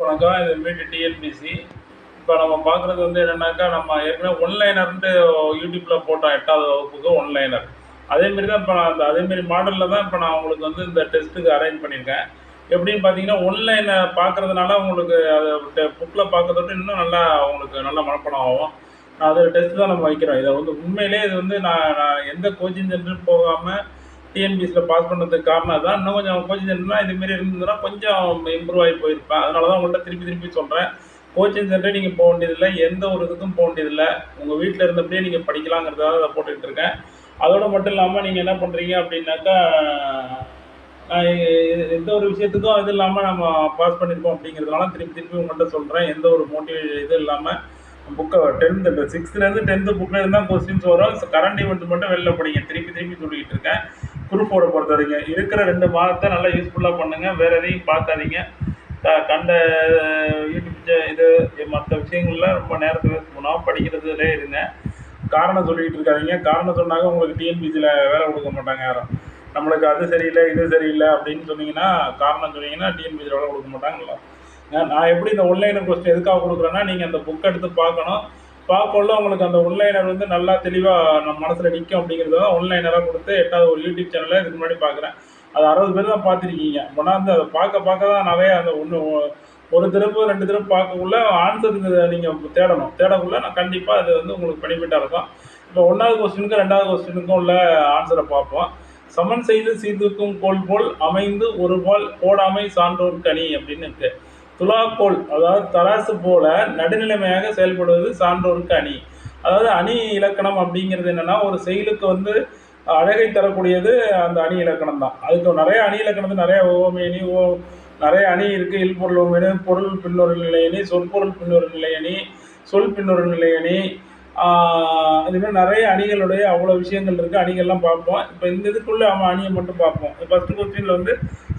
வணக்கம் இது மீட்டு டிஎன்பிசி இப்போ நம்ம பார்க்குறது வந்து என்னென்னாக்கா நம்ம ஏற்கனவே ஒன்லைனர்ன்ட்டு யூடியூப்பில் போட்டோம் எட்டாவது வகுப்புக்கு ஒன்லைனர் அதேமாரி தான் இப்போ நான் அந்த அதேமாரி மாடலில் தான் இப்போ நான் உங்களுக்கு வந்து இந்த டெஸ்ட்டுக்கு அரேஞ்ச் பண்ணியிருக்கேன். எப்படின்னு பார்த்தீங்கன்னா ஒன்லைனை பார்க்குறதுனால உங்களுக்கு அதை புக்கில் பார்க்கறதோட இன்னும் நல்லா உங்களுக்கு நல்ல மனப்பாடம் ஆகும். அது டெஸ்ட் தான் நம்ம வைக்கிறோம். இதை வந்து உண்மையிலே இது வந்து நான் நான் எந்த கோச்சிங் சென்டரும் போகாமல் டிஎன்பிஎஸ்சியில் பாஸ் பண்ணதுக்கு காரணம் தான் இன்னும் கொஞ்சம் கோச்சிங் சென்டர்னா இதுமாரி இருந்ததுன்னா கொஞ்சம் இம்ப்ரூவ் ஆகி போயிருப்பேன் அதனால தான் உங்கள்கிட்ட திருப்பி திருப்பி சொல்கிறேன் கோச்சிங் சென்டர் நீங்கள் போக வேண்டியதில்லை. எந்த ஒரு இதுக்கும் போக வேண்டியதில்லை. உங்கள் வீட்டில் இருந்தபடியே நீங்கள் படிக்கலாங்கிறதாக அதை போட்டுக்கிட்டு இருக்கேன். அதோட மட்டும் இல்லாமல் நீங்கள் என்ன பண்ணுறீங்க அப்படின்னாக்கா எந்த ஒரு விஷயத்துக்கும் இது இல்லாமல் நம்ம பாஸ் பண்ணியிருக்கோம் அப்படிங்கிறதுனால திருப்பி திருப்பி உங்கள்கிட்ட சொல்கிறேன் எந்த ஒரு மோட்டிவேஷன் இது இல்லாமல் புக்கை டென்த்து சிக்ஸ்த்துலேருந்து டென்த்து புக்கில் இருந்தால் கொஸ்டின்ஸ் வரும். கரண்ட் ஈவெண்ட் மட்டும் வெளில படிங்க. திருப்பி திருப்பி சொல்லிக்கிட்டு இருக்கேன். குரூப் ஃபோரை பொறுத்த வரைக்கும் இருக்கிற ரெண்டு மாதத்தை நல்லா யூஸ்ஃபுல்லாக பண்ணுங்கள் வேறு எதையும் பார்க்காதீங்க. க- கண்ட யூடியூப் இது மற்ற விஷயங்களில் ரொம்ப நேரத்தை வேஸ்ட் பண்ணாமல் படிக்கிறதுலே இருங்க. காரணம் சொல்லிக்கிட்டு இருக்காதிங்க. காரணம் சொன்னாங்க உங்களுக்கு டிஎன்பிசியில் வேலை கொடுக்க மாட்டாங்க யாரும். நம்மளுக்கு அது சரியில்லை இது சரியில்லை அப்படின்னு சொன்னீங்கன்னா காரணம் சொன்னீங்கன்னா டிஎன்பிசியில் வேலை கொடுக்க மாட்டாங்களா நான் எப்படி இந்த ஒன்லைன் கொஸ்டின் எதுக்காக கொடுக்குறேன்னா நீங்கள் அந்த புக் எடுத்து பார்க்கணும். பார்க்கல உங்களுக்கு அந்த ஒன்லைனர் வந்து நல்லா தெளிவாக நம்ம மனசில் நிற்கும் அப்படிங்கிறது தான் ஒன்லைனராக கொடுத்து எட்டாவது ஒரு யூடியூப் சேனலில் இதுக்கு முன்னாடி பார்க்குறேன் அது அறுபது பேர் தான் பார்த்துருக்கீங்க. கொண்டாந்து அதை பார்க்க பார்க்க தான் நிறைய அந்த ஒன்று ஒரு திருப்பு ரெண்டு திருப்பு பார்க்கக்குள்ள ஆன்சருக்கு நீங்கள் தேடணும். தேடக்குள்ள நான் கண்டிப்பாக அது வந்து உங்களுக்கு பெனிஃபிட்டாக இருக்கும். இப்போ ஒன்றாவது கொஸ்டினுக்கும் ரெண்டாவது கொஸ்டினுக்கும் உள்ள ஆன்சரை பார்ப்போம். சமன் செய்து சீர்தூக்கும் கோல் போல் அமைந்து ஒரு பால் போடாமை சான்றோர் கனி அப்படின்னு துலா துலாக்கோல் அதாவது தராசு போல நடுநிலைமையாக செயல்படுவது சான்றோருக்கு அணி. அதாவது அணி இலக்கணம் அப்படிங்கிறது என்னன்னா ஒரு செயலுக்கு வந்து அழகை தரக்கூடியது அந்த அணி இலக்கணம் தான். அதுக்கு நிறைய அணி இலக்கணத்து நிறைய ஓமேனி ஓ நிறைய அணி இருக்குது இல்பொருள் ஓமேனி பொருள் பின்னொரு நிலையணி சொற்பொருள் பின்னொரு நிலையணி சொல் பின்னொரு நிலையணி இதுமாதிரி இது மாதிரி நிறைய அணிகளுடைய அவ்வளோ விஷயங்கள் இருக்குது அணிகள்லாம் பார்ப்போம். இப்போ இந்த இதுக்குள்ளே அவன் அணியை மட்டும் பார்ப்போம். ஃபஸ்ட்டு கொஸ்டினில் வந்து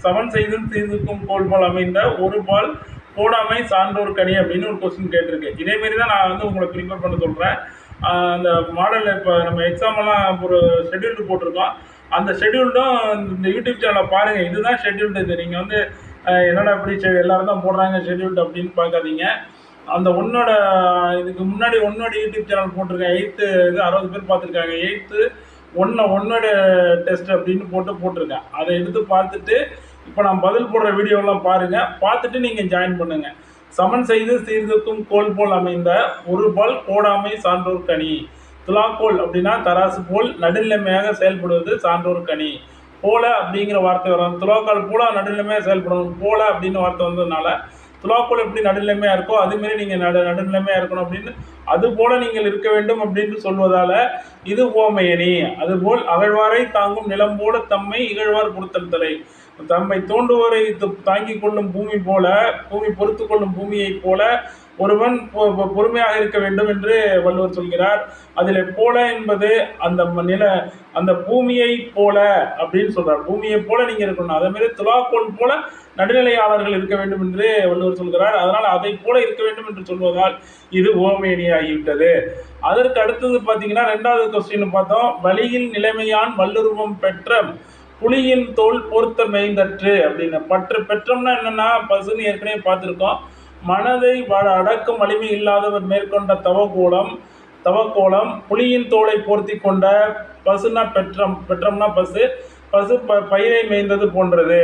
சமன் செய்தும் தீர்ந்துக்கும் கோல் பால் அமைந்த ஒரு பால் போடாமை சான்றோர் கனி அப்படின்னு ஒரு கொஸ்டின் கேட்டிருக்கு இதேமாரி தான் நான் வந்து உங்களை ப்ரிப்பேர் பண்ண சொல்கிறேன் அந்த மாடலில் இப்போ நம்ம எக்ஸாமெல்லாம் ஒரு ஷெட்யூல்டு போட்டிருக்கோம். அந்த ஷெட்யூல்டும் இந்த யூடியூப் சேனலை பாருங்கள் இதுதான் ஷெட்யூல்டு இது. நீங்கள் வந்து என்னடா இப்படி ஷெ- எல்லாரும் தான் போடுறாங்க ஷெட்யூல்டு அப்படின்னு பார்க்காதீங்க. அந்த ஒன்னோட இதுக்கு முன்னாடி ஒன்னோட யூடியூப் சேனல் போட்டிருக்கேன். எயித்து இது அறுபது பேர் பார்த்துருக்காங்க. எயித்து ஒன்று ஒன்னோட டெஸ்ட் அப்படின்னு போட்டு போட்டிருக்கேன். அதை எடுத்து பார்த்துட்டு இப்போ நான் பதில் போடுற வீடியோலாம் பாருங்கள் பார்த்துட்டு நீங்கள் ஜாயின் பண்ணுங்கள் சமன் செய்து சீர்திருத்தும் கோல் போல் அமைந்த ஒரு பால் கோடாமை சான்றோர் கனி. துலாக்கோல் அப்படின்னா தராசு போல் நடுநிலைமையாக செயல்படுவது சான்றோர் கனி. போல அப்படிங்கிற வார்த்தை வரும். துலாக்கால் போல நடுநிலைமையாக செயல்படணும். போல அப்படின்னு வார்த்தை வந்ததுனால துலாக்கோல் எப்படி நடுநிலைமையாக இருக்கோ அதுமாரி நீங்கள் நடு நடுநிலைமையாக இருக்கணும் அப்படின்னு அது போல நீங்கள் இருக்க வேண்டும் அப்படின்னு சொல்வதால இது ஓமையணி அதுபோல் அகழ்வாரை தாங்கும் நிலம் போல தம்மை இகழ்வார் பொறுத்தல் தலை. தம்மை தோண்டுவோரை தாங்கிக் கொள்ளும் பூமி போல பூமி பொறுத்து கொள்ளும் பூமியைப் போல ஒருவன் பொ- பொறுமையாக இருக்க வேண்டும் என்று வள்ளுவர் சொல்கிறார். அதில் போல என்பது அந்த நில அந்த பூமியை போல அப்படின்னு சொல்றார். பூமியை போல நீங்க இருக்கணும். அதே மாதிரி துலாக்கோல் போல நடுநிலையாளர்கள் இருக்க வேண்டும் என்று வள்ளுவர் சொல்கிறார். அதனால் அதை போல இருக்க வேண்டும் என்று சொல்வதால் இது ஓமேனி ஆகிவிட்டது அதற்கு அடுத்தது பார்த்தீங்கன்னா ரெண்டாவது கொஸ்டின் பார்த்தோம். வழியில் நிலைமையான் வல்லுருவம் பெற்ற புலியின் தோல் பொருத்த மேய்ந்தற்று அப்படின்னு. பற்று பெற்றோம்னா என்னன்னா பசுன்னு ஏற்கனவே பார்த்துருக்கோம். மனதை அடக்கும் வலிமை இல்லாதவர் மேற்கொண்ட தவக்கோளம் தவக்கோலம் புலியின் தோலை போர்த்தி கொண்ட பசுனா பெற்றம் பெற்றம்னா பசு பசு ப பயிரை மேய்ந்தது போன்றது.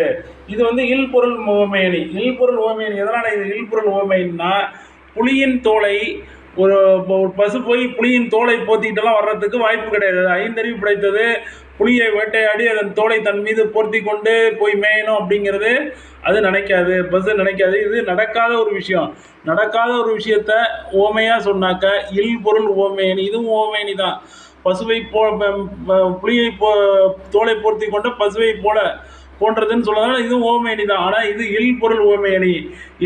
இது வந்து இல்பொருள் உவமையணி இல்பொருள் உவமையணி எதனால் இது இல்பொருள் உவமைன்னா புலியின் தோலை ஒரு ஒரு பசு போய் புலியின் தோலை போத்திக்கிட்டெல்லாம் வர்றதுக்கு வாய்ப்பு கிடையாது. ஐந்தறிவு படைத்தது. புலியை வேட்டையாடி அதன் தோலை தன் மீது போர்த்தி கொண்டு போய் மேயணும் அப்படிங்கிறது அது நினைக்காது. பஸ் நினைக்காது. இது நடக்காத ஒரு விஷயம். நடக்காத ஒரு விஷயத்த ஓமையாக சொன்னாக்க இல் பொருள் ஓமேனி. இதுவும் ஓமேனி தான். பசுவை போ புலியை போ தோலை போர்த்தி கொண்ட பசுவை போல போன்றதுன்னு சொல்லலாம் இதுவும் ஓமையணி தான். ஆனால் இது இல் பொருள் ஓமையணி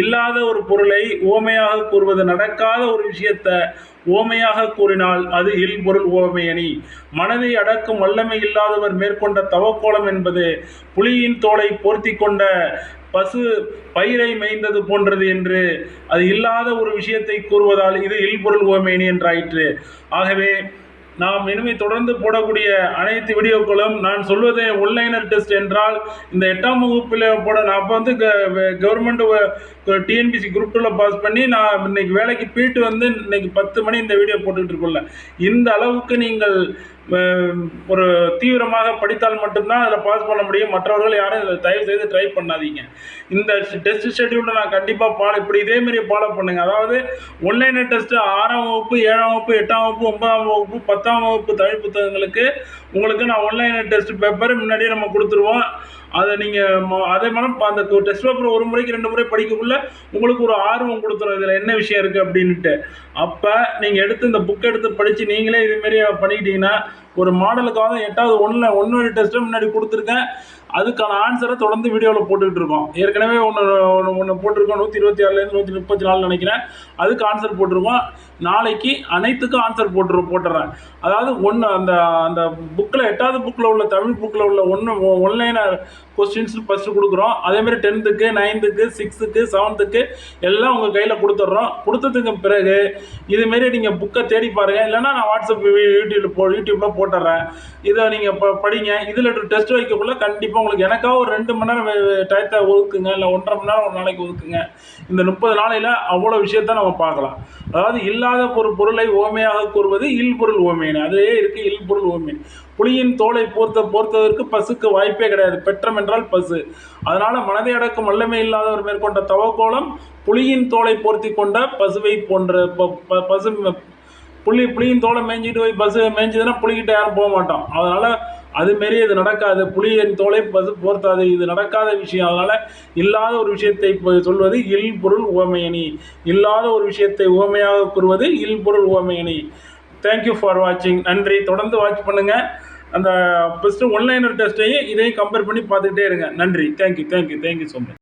இல்லாத ஒரு பொருளை ஓமையாக கூறுவது நடக்காத ஒரு விஷயத்த ஓமையாக கூறினால் அது இல் பொருள் ஓமையணி மனதை அடக்கும் வல்லமை இல்லாதவர் மேற்கொண்ட தவக்கோலம் என்பது புலியின் தோலை போர்த்தி கொண்ட பசு பயிரை மேய்ந்தது போன்றது என்று அது இல்லாத ஒரு விஷயத்தை கூறுவதால் இது இல்பொருள் ஓமேனி என்றாயிற்று. ஆகவே நாம் இனிமே தொடர்ந்து போடக்கூடிய அனைத்து வீடியோக்களும் நான் சொல்வது ஒன்லைனர் டெஸ்ட் என்றால் இந்த எட்டாம் வகுப்பில் போட நான் அப்போ வந்து கவர்மெண்ட் டிஎன்பிசி குரூப் டூவில் பாஸ் பண்ணி நான் இன்னைக்கு வேலைக்கு போயிட்டு வந்து இன்னைக்கு பத்து மணி இந்த வீடியோ போட்டுக்கிட்டு இருக்கோம்ல. இந்த அளவுக்கு நீங்கள் ஒரு தீவிரமாக படித்தால் மட்டும்தான் அதில் பாஸ் பண்ண முடியும். மற்றவர்கள் யாரும் இதில் தயவு செய்து ட்ரை பண்ணாதீங்க. இந்த டெஸ்ட் ஷெட்யூலில் நான் கண்டிப்பாக ஃபாலோ இப்படி இதேமாரி ஃபாலோ பண்ணுங்கள் அதாவது ஒன்லைன் டெஸ்ட்டு ஆறாம் வகுப்பு ஏழாம் வகுப்பு எட்டாம் வகுப்பு ஒன்பதாம் வகுப்பு பத்தாம் வகுப்பு தமிழ் புத்தகங்களுக்கு உங்களுக்கு நான் ஒன்லைன் டெஸ்ட் பேப்பர் முன்னாடியே நம்ம கொடுத்துருவோம். அதை நீங்கள் அதே மாதிரி அந்த டெஸ்ட் பேப்பர் ஒரு முறைக்கு ரெண்டு முறை படிக்கக்குள்ள உங்களுக்கு ஒரு ஆர்வம் கொடுத்துரும். இதில் என்ன விஷயம் இருக்குது அப்படின்ட்டு அப்போ நீங்கள் எடுத்து இந்த புக் எடுத்து படித்து நீங்களே இதுமாரி பண்ணிக்கிட்டீங்கன்னா ஒரு மாடலுக்காக எட்டாவது ஒன்றில் ஒன்று டெஸ்ட்டு முன்னாடி கொடுத்துருக்கேன் அதுக்கான ஆன்சரை தொடர்ந்து வீடியோவில் போட்டுக்கிட்டு இருக்கோம் ஏற்கனவே ஒன்று ஒன்று ஒன்று போட்டிருக்கோம் நூற்றி இருபத்தி ஆறுலேருந்து நூற்றி முப்பத்தி நாலு நினைக்கிறேன் அதுக்கு ஆன்சர் போட்டிருக்கோம் நாளைக்கு அனைத்துக்கும் ஆன்சர் போட்டுரு போட்டுறேன் அதாவது ஒன்று அந்த அந்த புக்கில் எட்டாவது புக்கில் உள்ள தமிழ் புக்கில் உள்ள ஒன்று ஒன்லைனர் கொஸ்டின்ஸ் ஃபஸ்ட்டு கொடுக்குறோம் அதேமாதிரி டென்த்துக்கு நைன்த்துக்கு சிக்ஸ்த்துக்கு செவன்த்துக்கு எல்லாம் உங்கள் கையில் கொடுத்துட்றோம் கொடுத்ததுக்கு பிறகு இதுமாரி நீங்கள் புக்கை தேடி பாருங்கள் இல்லைன்னா நான் வாட்ஸ்அப் யூடியூப்பில் போ யூடியூப்பில் போட்டுறேன். இதை நீங்கள் ப படிங்க. இதில் டெஸ்ட் வைக்கக்குள்ள கண்டிப்பாக உங்களுக்கு எனக்காக ஒரு ரெண்டு மணி நேரம் டயத்தை ஒதுக்குங்க. இல்லை ஒன்றரை மணி நேரம் ஒரு நாளைக்கு ஒதுக்குங்க. இந்த முப்பது நாளையில் அவ்வளோ விஷயத்த நம்ம பார்க்கலாம். அதாவது இல்லாத ஒரு பொருளை ஓமையாக கூறுவது இல் பொருள் ஓமையினு இருக்குது இல் பொருள் ஓமையின் புலியின் தோலை போர்த்த போர்த்ததற்கு பசுக்கு வாய்ப்பே கிடையாது. பெற்றம் என்றால் பசு. அதனால் மனதை அடக்கும் வல்லமை இல்லாதவர் மேற்கொண்ட தவக்கோலம் புலியின் தோலை போர்த்தி கொண்ட பசுவை போன்ற ப- ப- பசு புலி புளியின் தோலை மேய்ஞ்சிட்டு போய் பஸ்ஸு மேய்ஞ்சதுன்னா புளிக்கிட்ட யாரும் போக மாட்டோம். அதனால் அது மாரி இது நடக்காது. புலியின் தோலை பஸ் போர்த்தாது. இது நடக்காத விஷயம். அதனால் இல்லாத ஒரு விஷயத்தை சொல்வது இல் பொருள் உவமையணி இல்லாத ஒரு விஷயத்தை உவமையாக கூறுவது இல் பொருள் உவமையணி தேங்க்யூ ஃபார் வாட்சிங் நன்றி. தொடர்ந்து வாட்ச் பண்ணுங்கள் அந்த ஃபஸ்ட்டு ஒன்லைனர் டெஸ்ட்டையும் இதையும் கம்பேர் பண்ணி பார்த்துக்கிட்டே இருங்க. நன்றி. Thank you thank you thank you so much